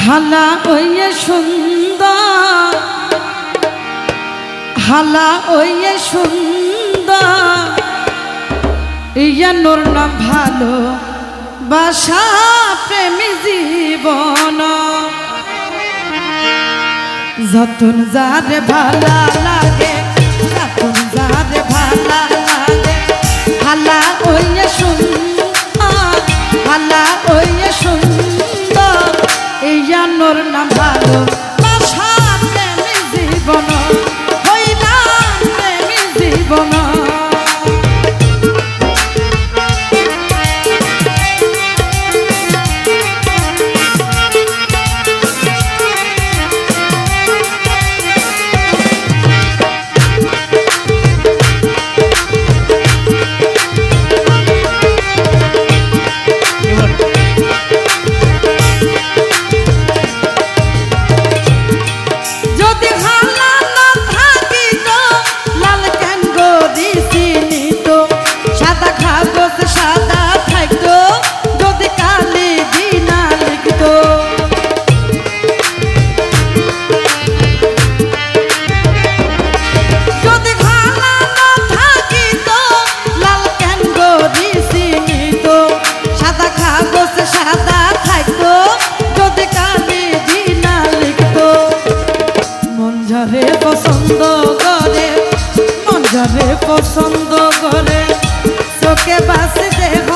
হালা ওইয়ে সুন্দর, হালা ওইয়ে সুন্দর। ইয়া নোর না ভালো, বাসা প্রেমী জীবন। যতন যারে ভালা লাগে, যতন যারে ভালা লাগে, হালা ওইয়ে যাবে পছন্দ করে মন যাবে পছন্দ করে। চোখে বাস দেহ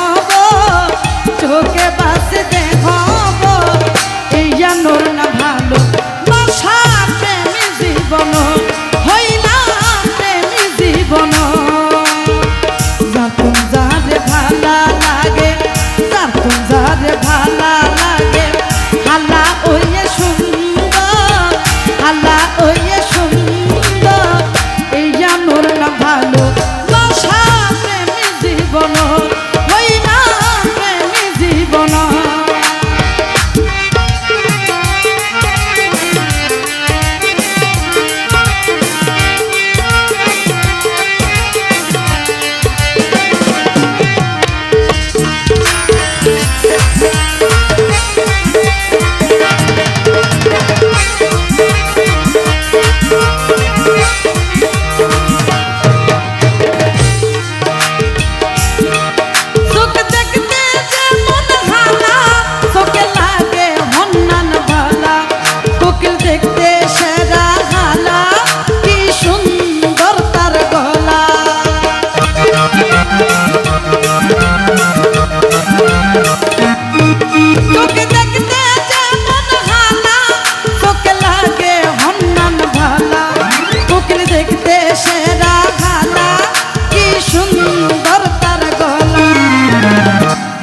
সুন্দর তার গলা।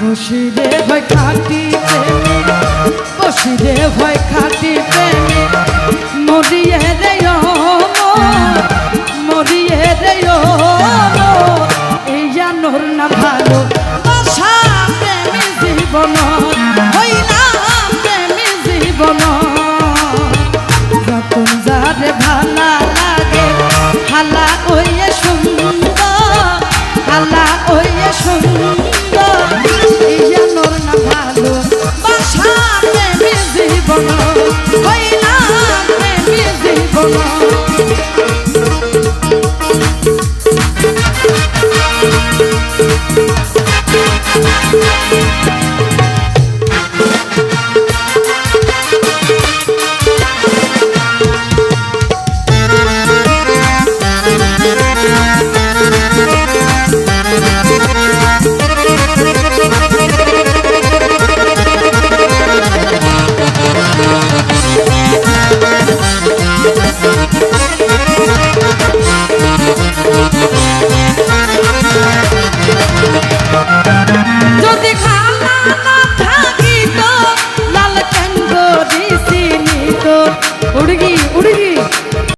বসিরে ভয় খাটি বসিরে ভয় খাটি